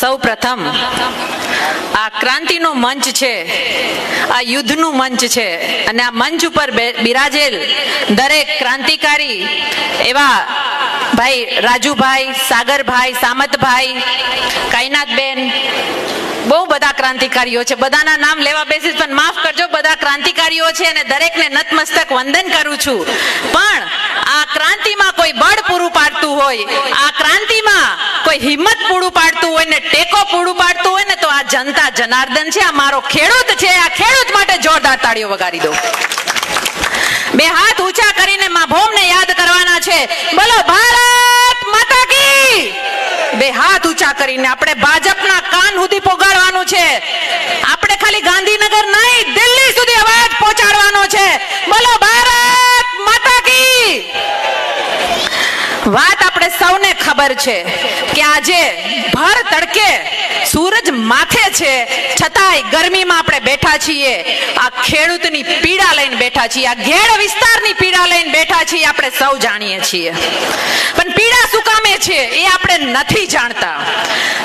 સૌ પ્રથમ આ ક્રાંતિનો મંચ છે, આ યુદ્ધનું મંચ છે અને આ મંચ ઉપર બિરાજેલ દરેક ક્રાંતિકારી એવા ભાઈ રાજુભાઈ, સાગરભાઈ, સામતભાઈ કાયનાથબેન બહુ બધા ક્રાંતિકારીઓ છે. બધાના નામ લેવા બેસીસ પણ માફ કરજો, બધા ક્રાંતિકારીઓ છે અને દરેકને નતમસ્તક વંદન કરું છું. પણ આ ક્રાંતિમાં કોઈ બળ પૂરું પાડતું હોય, આ ક્રાંતિમાં કોઈ હિંમત પૂરું પાડતું હોય ને ટેકો પૂરું પાડતું હોય ને તો આ જનતા જનાર્દન છે, આ મારો ખેડૂત છે, આ ખેડૂત માટે જોરદાર તાળીઓ વગાડી દો બે હાથ ઊંચા કરીને મા ભૌમને યાદ કરવાના છે. બોલો, ભારત માતા કી! બે હાથ ઊંચા કરીને આપણે ભાજપના કાન સુધી પોગાડવાનું છે આપણે ખાલી ગાંધીનગર નહીં દિલ્હી સુધી અવાજ પહોંચાડવાનો છે બોલો ભારત માતા કી વાત આપણે ખબર છે કે આજે ભર તડકે સૂરજ માથે છે, છતાંય ગરમીમાં આપણે બેઠા છીએ. આ ખેડૂતની પીડા લઈને બેઠા છીએ, આ ઘેડ વિસ્તારની પીડા લઈને બેઠા છીએ આપણે સૌ જાણીએ છીએ. પણ પીડા સુકામે છે એ આપણે નથી જાણતા.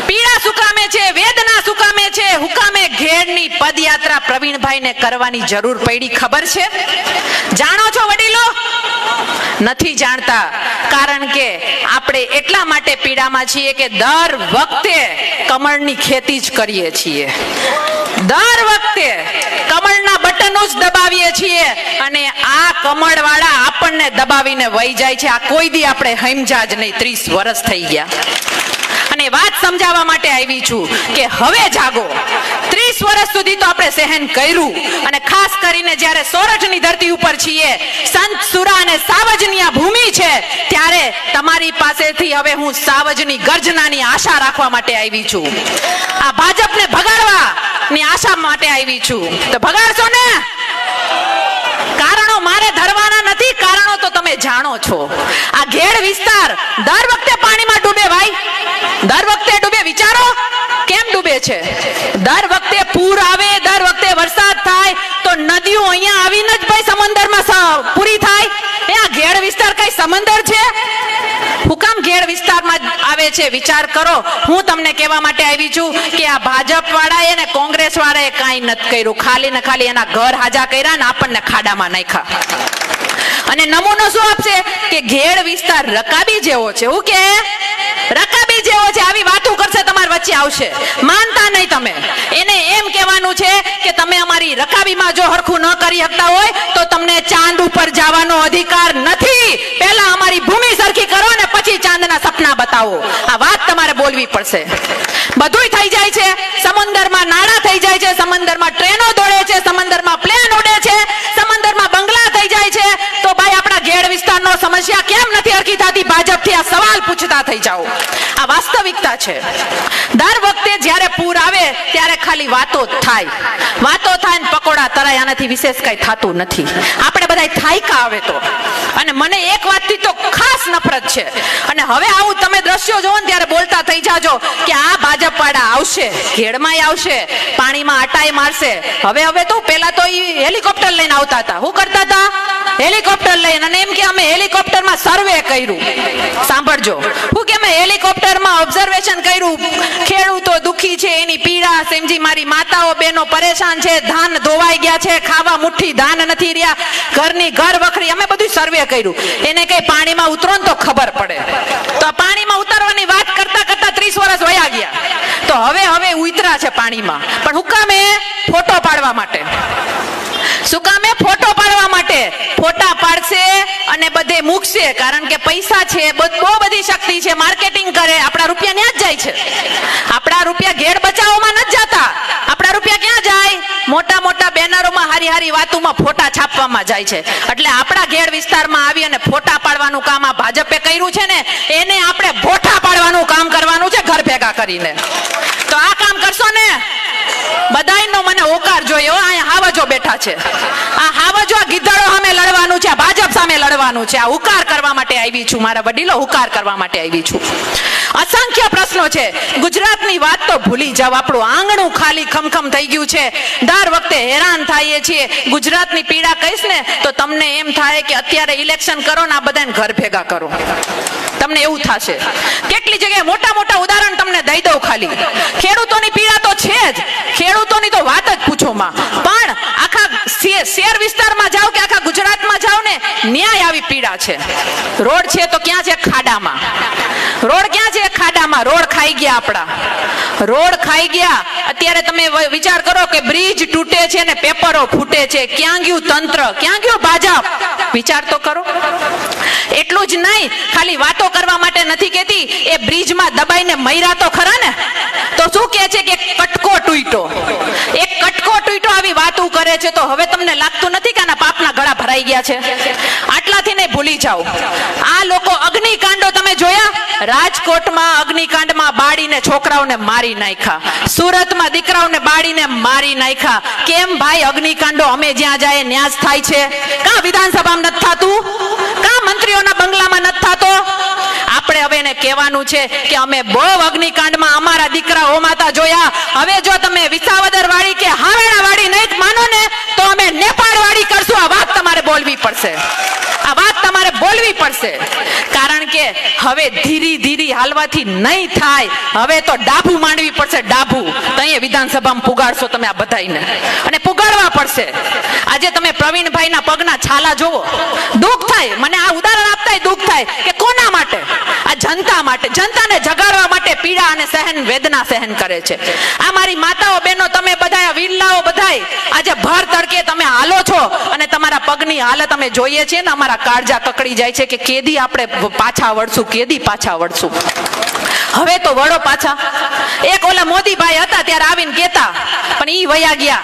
પીડા સુકામે છે, વેદના સુકામે છે હુકામે ઘેડની પદયાત્રા પ્રવીણભાઈને કરવાની જરૂર પડી ખબર છે? જાણો છો વડીલો? નથી જાણતા. કારણ કે આપણે એટલા માટે પીડામાં છીએ કે દર વખતે કમળની ખેતી જ કરીએ છીએ. દર વખતે કમળના બટનો જ દબાવીએ છીએ અને આ કમળવાળા આપણને દબાવીને વહી જાય છે. આ કોઈ દી આપણે હમજા જ નહીં. ત્રીસ વર્ષ થઈ ગયા. અને વાત સમજાવવા માટે આવી છું કે હવે જાગો. ત્રીસ વર્ષ સુધી તો આપણે સહન કર્યું. અને ખાસ કરીને જ્યારે સોરઠની ધરતી ઉપર છીએ, સંત સુરા અને સાવજની આ ભૂમિ છે, ત્યારે તમારી પાસેથી હવે હું સાવજની ગર્જનાની આશા રાખવા માટે આવી છું. આ ભાજપને ભગાડવા ની આશા માટે આવી છું. તો ભગાડશો ને? કારણો મારે ધરવાના નથી, કારણો તો તમે જાણો છો. આ ઘેડ વિસ્તાર દર વખતે પાણીમાં ડૂબે ભાઈ દર વખતે ડૂબે વિચારો કેમ ડૂબે છે. દર વખતે પૂર આવે, દર વખતે વરસાદ થાય, તો નદીઓ અહીંયા આવીને જ ભાઈ સમંદરમાં પૂરી થાય. એ ઘેડ વિસ્તાર કઈ સમંદર છે? હુકામ ઘેડ વિસ્તારમાં આવે છે? વિચાર કરો. હું તમને કહેવા માટે આવી છું કે આ ભાજપ વાળાએ ને કોંગ્રેસ વાળાએ કાંઈ નથી કર્યું. ખાલી ને ખાલી એના ઘર હાજા કર્યા ને આપણને ખાડામાં નાખ્યા. અને નમૂનો શું આપશે? કે ઘેડ વિસ્તાર રકાબી જેવો છે. હું કે? રકાબી જેવો છે આવી વાતો કરશે તમારી વચ્ચે આવશે. માનતા નહીં તમે. એને એમ કહેવાનું છે કે તમે અમારી રકાબીમાં જો હરખું ન કરી શકતા હોય, તો તમને ચાંદ ઉપર જવાનો અધિકાર નથી. પહેલા અમારી ભૂમિ સરખી કરો ને પછી ચાંદના સપના બતાવો. આ વાત તમારે બોલવી પડશે. બધુંય થઈ જાય છે. સમંદરમાં નાણાં થઈ જાય છે સમંદરમાં ટ્રેનો દોડે છે સમંદરમાં પ્લેન ઉડે છે સમંદરમાં બંગલા થઈ જાય છે તો ભાઈ આપણા ઘેડ વિસ્તારનો સમસ્યા કેમ નથી ભાજપથી આ સવાલ પૂછતા થઈ જાઓ. આ વાસ્તવિકતા છે. દર વખતે જ્યારે પૂર આવે ત્યારે ખાલી વાતો જ થાય. વાતો થાય ને પકોડા તરાય, આનાથી વિશેષ કઈ થતું નથી. આપણે બધા થાયકા આવે તો. અને મને એક વાતથી તો ખાસ નફરત છે. અને હવે આવું તમે દ્રશ્યો જોવો ને ત્યારે બોલતા થઈ જાજો કે આ ભાજપ વાળા આવશે, ઘેડમાંય આવશે, પાણીમાં આટાય મારશે. હવે હવે તો પેલા તો એ હેલિકોપ્ટર લઈને આવતા હતા. શું કરતા હતા? હેલિકોપ્ટર લઈને અને એમ કે અમે હેલિકોપ્ટરમાં સર્વે કર્યું. સાંભળજો. હું કે અમે હેલિકોપ્ટરમાં ઓબ્ઝર્વેશન કર્યું. ખેડૂતો દુખી છે, એની પીડા સમજી મારી માતાઓ, બહેનો પરેશાન છે, ધાન ધોવાઈ ગયા છે, ખાવા મુઠ્ઠી ધાન નથી રહ્યા, ઘરની ઘર વખરી. અમે બધું સર્વે કર્યું. એને કઈ પાણીમાં ઉતરો ને તો ખબર પડે. તો પાણીમાં ઉતરવાની વાત કરતા કરતા ત્રીસ વર્ષ વયા ગયા. તો હવે હવે ઉતરા છે પાણીમાં. પણ હુકામે ફોટો પાડવા માટે. શું કામે ફોટો માટે ફોટા પાડશે અને બધે મૂકશે. કારણ કે પૈસા છે બહુ બધી શક્તિ છે. માર્કેટિંગ કરે, આપણા રૂપિયા ન્યા જ જાય છે. આપણા રૂપિયા ઘેર બચાવવામાં નથી જતા આપણા રૂપિયા ક્યાં જાય મોટા મોટા બેનરોમાં હારી હારી વાતોમાં ફોટા છાપવામાં જાય છે. એટલે આપણા ઘેર વિસ્તારમાં આવી અને ફોટા પાડવાનું કામ આ ભાજપે કર્યું છે ને, એને આપણે ફોટા પાડવાનું કામ કરવાનું છે ઘર ભેગા કરીને. તો આ કામ કરશો ને, બધાયનો મને ઓકાર જોઈએ હો હાવજો બેઠા છે. આ હાવજો ગીધડો સામે લડવાનું છે ભાજપ સામે લડવાનું છે. આ હુકાર કરવા માટે આવી છું, મારા વડીલો હુકાર કરવા માટે આવી છું. અસંખ્ય પ્રશ્નો છે. ગુજરાતની વાત તો ભૂલી જાવ આપણું આંગણું ખાલી ખમખમ થઈ ગયું છે. દર વખતે હેરાન થઈએ છીએ. ગુજરાતની પીડા કહીશ ને, તો તમને એમ થાય કે અત્યારે ઇલેક્શન કરો ને આ બધાને ઘર ભેગા કરો. તમને એવું થશે. કેટલી જગ્યાએ મોટા મોટા ઉદાહરણ તમને દઈ દઉં ખાલી. ખેડૂતોની પીડા તો છે જ. ખેડૂતોની તો વાત જ પૂછો માં આખા વિસ્તારમાં જાઓ કે આખા ગુજરાતમાં જાઓ ને, ન્યાય આવી પીડા છે. રોડ છે તો ક્યાં છે? ખાડામાં. રોડ ક્યાં છે? ખાડામાં. રોડ ખાઈ ગયા આપણા. રોડ ખાઈ ગયા. અત્યારે તમે વિચાર કરો કે બ્રિજ તૂટે છે ને પેપરો ફૂટે છે. ક્યાં ગયું તંત્ર? ક્યાં ગયું ભાજપ? વિચાર તો કરો. એટલું જ નહીં, ખાલી વાતો કરવા માટે નથી કેતી એ બ્રિજમાં દબાઈને મૈરા તો ખરા ને? તો શું કે છે કે કટકો તૂટ્યો? એક કટકો ટૂટો આવી વાતો કરે છે તો હવે તમને લાગતું નથી કે આના પાપના ગળા ભરાઈ ગયા છે? આટલાથી નહીં ભૂલી જાઓ. આ લોકો અગ્નિકાંડો તમે જોયા? રાજકોટમાં અગ્નિકાંડમાં બાળીને છોકરાઓને મારી નાખ્યા. સુરતમાં દીકરાઓને બાળીને મારી નાખ્યા. કેમ ભાઈ અગ્નિકાંડો અમે જ્યાં જાય ન્યાસ થાય છે? કા વિધાનસભામાં નથી થતું? કા મંત્રીઓના બંગલામાં નથી થતો? આપણે હવે એને કહેવાનું છે કે અમે બહુ અગ્નિકાંડમાં અમારા દીકરા હોમાતા જોયા. હવે જો તમે વિસાવદર વાળી કે હાવેડા વાળી નહીં માનો ને, તો અમે નેપાળ વાળી કરશું. આ વાત તમારે બોલવી પડશે. આ વાત તમારે બોલવી પડશે. કારણ કે હવે ધીરી ધીરે હાલવાથી નહીં થાય. હવે તો ડાભું માંડવી પડશે ડાભું તો અહીંયા વિધાનસભામાં પુગાડશો તમે આ બધાને અને પુગાડવા પડશે. આજે તમે પ્રવીણભાઈના પગના છાલા જોવો દુઃખ થાય. મને આ ઉદાહરણ આપતા દુઃખ થાય કે કોના માટે? જનતા માટે, જનતાને જગાડવા માટે પીડા અને સહન વેદના સહન કરે છે. આ મારી માતાઓ બહેનો, તમે બધા વીરલાઓ બધાય આજે ભર તડકે તમે હાલો છો અને તમારા પગની હાલત અમે જોઈએ છીએ ને અમારા કાળજા કકડી જાય છે કે કેદી આપણે પાછા વળશું, કેદી પાછા વળશું. હવે તો વળો પાછા. એક ઓલા મોદીભાઈ હતા ત્યારે આવીને કેતા પણ ઈ વયા ગયા.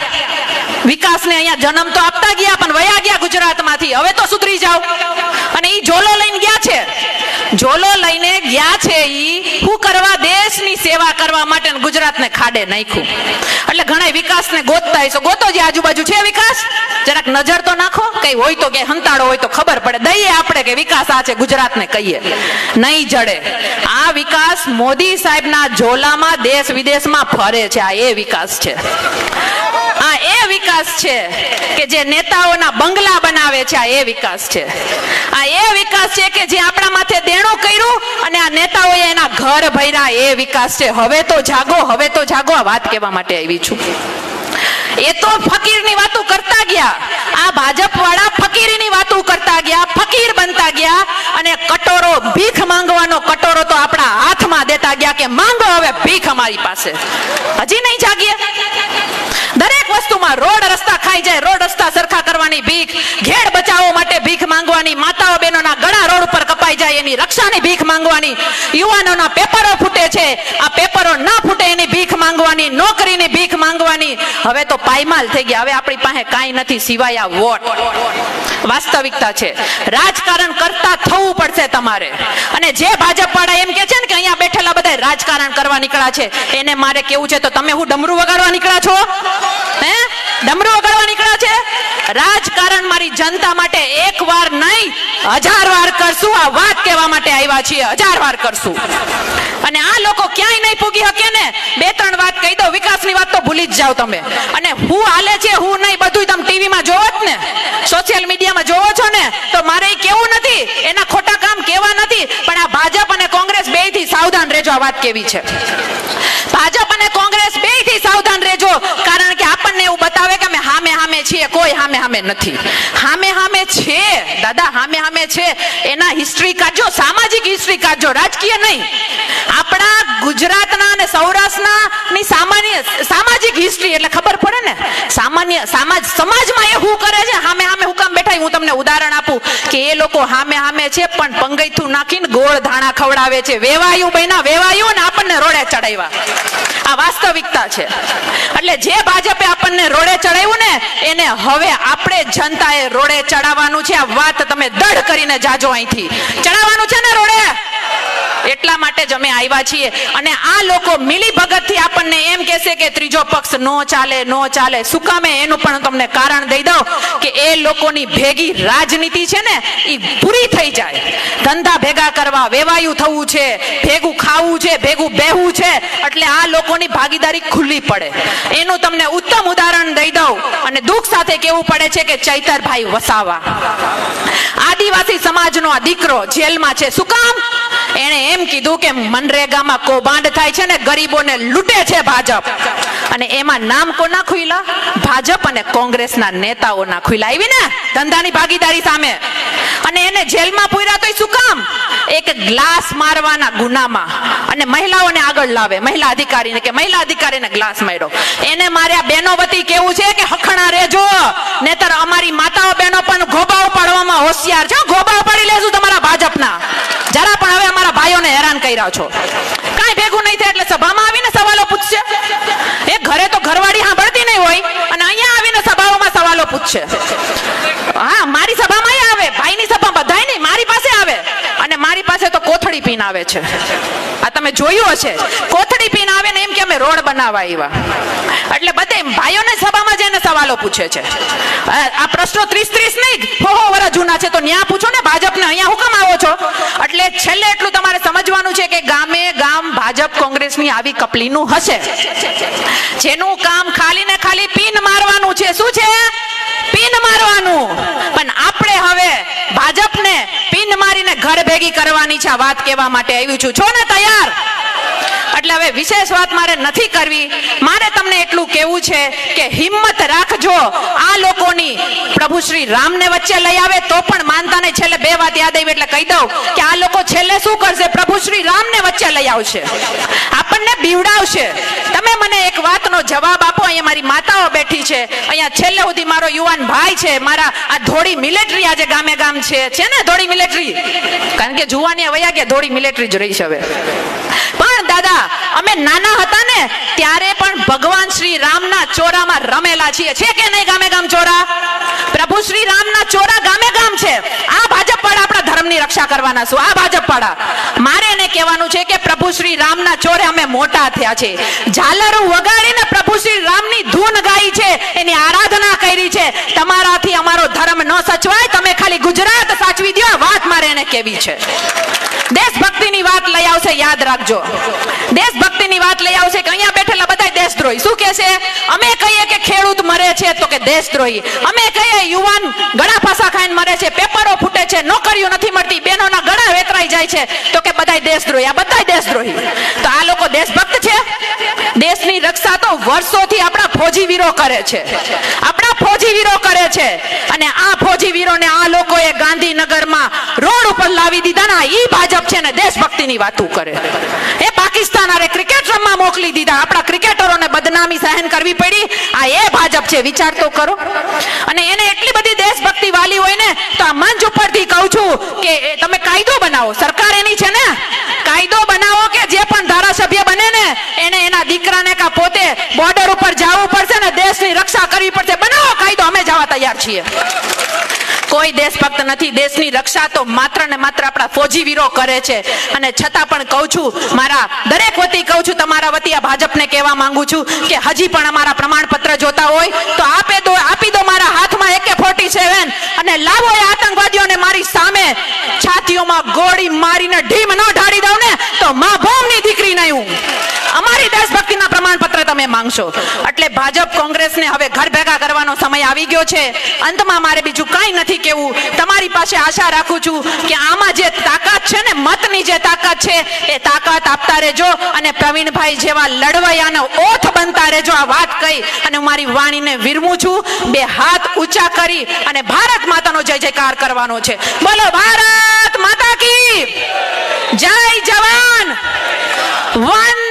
વિકાસને અહીંયા જન્મ તો આપતા ગયા, પણ વયા ગયા ગુજરાતમાંથી. હવે તો સુધરી જાઓ. અને ઈ જોલો લઈને ગયા છે. ઝોલો લઈને ગયા છે ઈ. હું કરવા દેશની સેવા કરવા માટે ગુજરાતને ખાડે નાખ્યું. એટલે ઘણા વિકાસને ગોતતા હશો ગોતો જે આજુબાજુ છે વિકાસ? જરાક નજર તો નાખો, કઈ હોય તો કે હંતાડો હોય તો ખબર પડે. દઈએ આપણે કે વિકાસ આ છે, ગુજરાતને કહીએ. નહીં જડે. આ વિકાસ મોદી સાહેબના ઝોલામાં દેશ વિદેશમાં ફરે છે, આ એ વિકાસ છે. આ એ વિકાસ છે કે જે નેતાઓના બંગલા બનાવે છે, આ એ વિકાસ છે. આ એ વિકાસ છે કે જે આપણા માથે દેણું કર્યું અને આ નેતાઓએ એના ઘર ભર્યા, એ વિકાસ છે. હવે તો જાગો, હવે તો જાગો, આ વાત કહેવા માટે આવી છું. એ બચાવો માટે ભીખ માંગવાની, માતાઓ બહેનોના ગળા રોડ ઉપર કપાઈ જાય, એની રક્ષાની ભીખ માંગવાની, યુવાનોના પેપરો ફૂટે છે, આ પેપરો ના ફૂટે એની ભીખ માંગવાની માંગવાની હવે તો પાયમાલ થઈ ગયા. હવે આપણી પાસે કાંઈ નથી સિવાય આ વોટ. વાસ્તવિકતા છે. રાજકારણ કરતા થવું પડશે તમારે. અને જે ભાજપ વાળા એમ કે છે ને કે અહીંયા બેઠેલા બધા રાજકારણ કરવા નીકળ્યા છે, એને મારે કેવું છે તો તમે હું ડમરું વગાડવા નીકળ્યા છો? હે? ડમરું વગાડવા નીકળ્યા છે? રાજકારણ મારી જનતા માટે એક વાર નહીં, હજાર વાર કરશું. આ વાત કહેવા માટે આવ્યા છીએ. હજાર વાર કરશું. અને આ લોકો ક્યાંય નહીં પૂગી શકે ને? બે ત્રણ વાત કહી દો વિકાસની વાત ભૂલી જ જાઓ તમે. અને હું હાલે છે, હું નહીં બધું તમે ટીવીમાં જોવો જ ને. સોશિયલ મીડિયામાં જોવો છો ને, તો મારે કેવું નથી. એના ખોટા કામ કેવા નથી. પણ આ ભાજપ અને કોંગ્રેસ બેથી સાવધાન રહેજો, આ વાત કેવી છે. ભાજપ અને કોંગ્રેસ બેથી સાવધાન રહેજો, કારણ કે આપણને એવું બતાવે કે અમે હામે હામે છીએ, કોઈ હામે હામે નથી. હામે હામે છે, દાદા હામે હામે છે. એના હિસ્ટ્રી કાઢજો, સામાજિક હિસ્ટ્રી સ્વીકારજો રાજકીય નહીં. આપણા ગુજરાતના અને સૌરાષ્ટ્રના ની સામાન્ય, સામાજિક હિસ્ટ્રી એટલે ખબર પડે ને? સામાન્ય, સમાજ, સમાજમાં એ હું કરે છે, હામે હામે હું બેઠા હું તમને ઉદાહરણ આપું કે એ લોકો હામે હામે છે, પણ પંગૈથું નાખીને ગોળ ધાણા ખવડાવે છે. વેવાયું બહેના વેવાયું ને આપણને રોડે ચડાવ્યા. આ વાસ્તવિકતા છે. એટલે જે ભાજપે આપણને રોડે ચડાવ્યું ને, એને હવે આપણે જનતાએ રોડે ચડાવવાનું છે. આ વાત તમે દઢ કરીને જાજો અહીંથી. ચડાવવાનું છે ને રોડે? એટલા માટે જ અમે આવ્યા છીએ. અને આ લોકો મિલી ભગતથી આપણને એમ કહેશે કે ત્રીજો પક્ષ નો ચાલે નો ચાલે. શું કામે? એનું પણ તમને કારણ દઈ દઉં કે એ લોકોની ભેગી રાજનીતિ છે ને એ પૂરી થઈ જાય. ધંધા ભેગા કરવા, વેવાયું થવું છે, ભેગું ખાવું છે, ભેગું બેહવું છે, એટલે આ લોકોની ભાગીદારી ખુલ્લી પડે. એનું તમને ઉત્તમ ઉદાહરણ દઈ દઉં અને દુઃખ સાથે કેવું પડે છે કે ચૈતરભાઈ વસાવા. આદિવાસી સમાજનો આ દીકરો જેલમાં છે. શું કામ? એણે એમ કીધું કે મનરેગામાં કૌભાંડ થાય છે ને ગરીબોને લૂંટે છે ભાજપ. અને એમાં નામ કોના ખુલ્લા ભાજપ અને કોંગ્રેસના નેતાઓના ખુલ્લા આવી ને? ધંધાની ભાગીદારી સામે. અને એને જેલમાં પૂર્યા તો શું કામ? એક ગ્લાસ મારવાના ગુનામાં. અને મહિલાઓને આગળ લાવે. મહિલા અધિકારીને કે મહિલા અધિકારીને ગ્લાસ માર્યો. એને માર્યા બેનો વતી કેવું છે કે હખણા રેજો. નેતર અમારી માતાઓ બહેનો પણ ગોબાઓ પાડવામાં હોશિયાર છે. ગોબાઓ પાડી લેશું તમારા ભાજપના. જરા પણ હવે અમારા ભાઈઓને હેરાન કર્યા છો. કાંઈ ભેગું નહીં થાય એટલે સભામાં આવીને સવાલો પૂછશે. એ ઘરે તો ઘરવાળી સાંભળતી નહીં હોય. અને અહીંયા આવીને સભાઓમાં સવાલો પૂછશે હા મારી સભામાં ય આવે ભાઈની સભા બધાય નહીં મારી પાસે આવે અને મારી પાસે તો કોથળી પીન આવે છે. આ તમે જોયું હશે. કોથળી પીન આવે ને એમ કે અમે રોડ બનાવવા આવ્યા એટલે બધે ભાઈઓને સભામાં જઈને સવાલો પૂછે છે. આ પ્રશ્નો ત્રીસ ત્રીસ નહીં હો વર્ષ જૂના છે, તો ન્યા પૂછો ને ભાજપને. અહીંયા હુકમ આવો છો? એટલે છેલ્લે એટલું તમારે સમજવાનું છે કે ગામે ગામ ભાજપ કોંગ્રેસની આવી કપલીનું હશે. જેનું કામ ખાલી ને ખાલી પીન મારવાનું છે. શું છે? પીન મારવાનું પણ આપણે હવે ભાજપને પીન ભેગી કરવાની છે. વાત કહેવા માટે આવ્યું છું. છો ને તૈયાર? એટલે હવે વિશેષ વાત મારે નથી કરવી. મારે તમને એટલું કહેવું છે કે હિંમત રાખજો. આ લોકોની પ્રભુ શ્રી રામને વચ્ચે લઈ આવે તો પણ માનતા નહીં છેલ્લે બે વાત યાદ આવી. એટલે કહી દઉં કે આ લોકો છેલ્લે શું કરશે? શ્રી રામને વચ્ચે લઈ આવશે. આપણને બીવડાવશે. તમે મને એક વાતનો જવાબ આપો, અહીંયા મારી માતાઓ બેઠી છે. અહીંયા છેલ્લે સુધી મારો યુવાન ભાઈ છે. મારા આ ધોળી મિલિટરી આજે ગામે ગામ છે. છે ને ધોળી મિલિટરી? કારણ કે જુવાની વયા ગયા ધોળી મિલિટરી જ રહી છે હવે. પણ દાદા, અમે નાના હતા ને, ત્યારે પણ ભગવાન શ્રી રામના ચોરામાં રમેલા છીએ. છે કે નહીં ગામે ગામ ચોરા? પ્રભુ શ્રી રામના ચોરા ગામે ગામ છે. આ ધર્મની રક્ષા કરવાના છું. આ ભાજપ વાળા મારે એને કહેવાનું છે કે પ્રભુ શ્રી રામના ચોરે અમે મોટા થયા છે. ઝાલરો વગાડીને પ્રભુ શ્રી રામની ધૂન ગાઈ છે. એની આરાધના કરી છે. તમારાથી અમારો ધર્મ ન સચવાય. તમે ખાલી ગુજરાત સાચવી દો વાત મારે એને કેવી છે. દેશભક્તિની વાત લઈ આવશે, યાદ રાખજો. દેશભક્તિની વાત લઈ આવશે કે અહીંયા બેઠેલા બધા દેશદ્રોહી. શું છે અમે કહીએ કે ખેડૂત મરે છે તો કે દેશદ્રોહી અમે કહીએ, યુવાન ગળા ફાંસા ખાઈને મરે છે, પેપરો ફૂટે છે, નોકરીઓ નથી મળતી, બહેનોના ગળા વેતરાઈ જાય છે. તો કે બધાય દેશદ્રોહી આ બધાય દેશદ્રોહી તો આ લોકો દેશભક્ત છે? દેશની રક્ષા તો વર્ષોથી આપણા ફોજી વીરો કરે છે. આપણા ફોજી વીરો કરે છે. અને આ ફોજી વીરોને આ લોકોએ ગાંધીનગરમાં રોડ ઉપર લાવી દીધા ને ઈ ભાજપ છે ને દેશભક્તિની વાતો કરે. એ પાકિસ્તાન અરે ક્રિકેટ રમવા મોકલી દીધા. આપણા ક્રિકેટરોને બદનામી સહન કરવી પડી. આ એ ભાજપ છે, વિચાર તો કરો. અને એને એટલી બધી દેશભક્તિ વાલી હોય ને, તો આ મંચ ઉપરથી કહું છું કે તમે કાયદો બનાવો. સરકાર એની છે ને? કાયદો બનાવો કે જે પણ ધારાસભ્ય બને ને, એને એના દીકરાને કા પોતે બોર્ડર ઉપર જવું પડશે ને, દેશની રક્ષા કરવી પડશે. કાયદો અમે જવા તૈયાર છીએ. કોઈ દેશભક્ત નથી, દેશની રક્ષા તો માત્ર ને માત્ર આપણા ફોજી વીરો કરે છે. અને છતાં પણ કહું છું, મારા દરેક વતી કહું છું, તમારા વતી આ ભાજપને કહેવા માંગુ છું કે હજી પણ અમારા પ્રમાણપત્ર જોતા હોય તો આપે દો, આપી દો મારા હાથમાં એકે ફોર્ટી સેવન અને લાવો એ આતંકવાદીઓને મારી સામે. છાતીઓમાં ગોળી મારીને ઢીમ ન ઢાળી દઉં ને તો મા ભૌમની દીકરી નહીં હું. અમારી દેશભક્તિના પ્રમાણપત્ર તમે માંગશો. એટલે ભાજપ કોંગ્રેસને હવે ઘર ભેગા કરવાનો સમય આવી ગયો છે. અંતમાં મારે બીજું કાંઈ નથી કેવું તમારી પાસે આશા રાખું છું કે આમાં જે તાકાત છે ને, મતની જે તાકાત છે, એ તાકાત આપતા રહેજો અને પ્રવીણભાઈ જેવા લડવૈયાનો ઓથ બનતા રહેજો, આ વાત કહી. અને હું મારી વાણીને વિરમું છું. બે હાથ ઊંચા કરી અને ભારત માતાનો જય જયકાર કરવાનો છે. બોલો, ભારત માતા કી જય જવાન. વંદે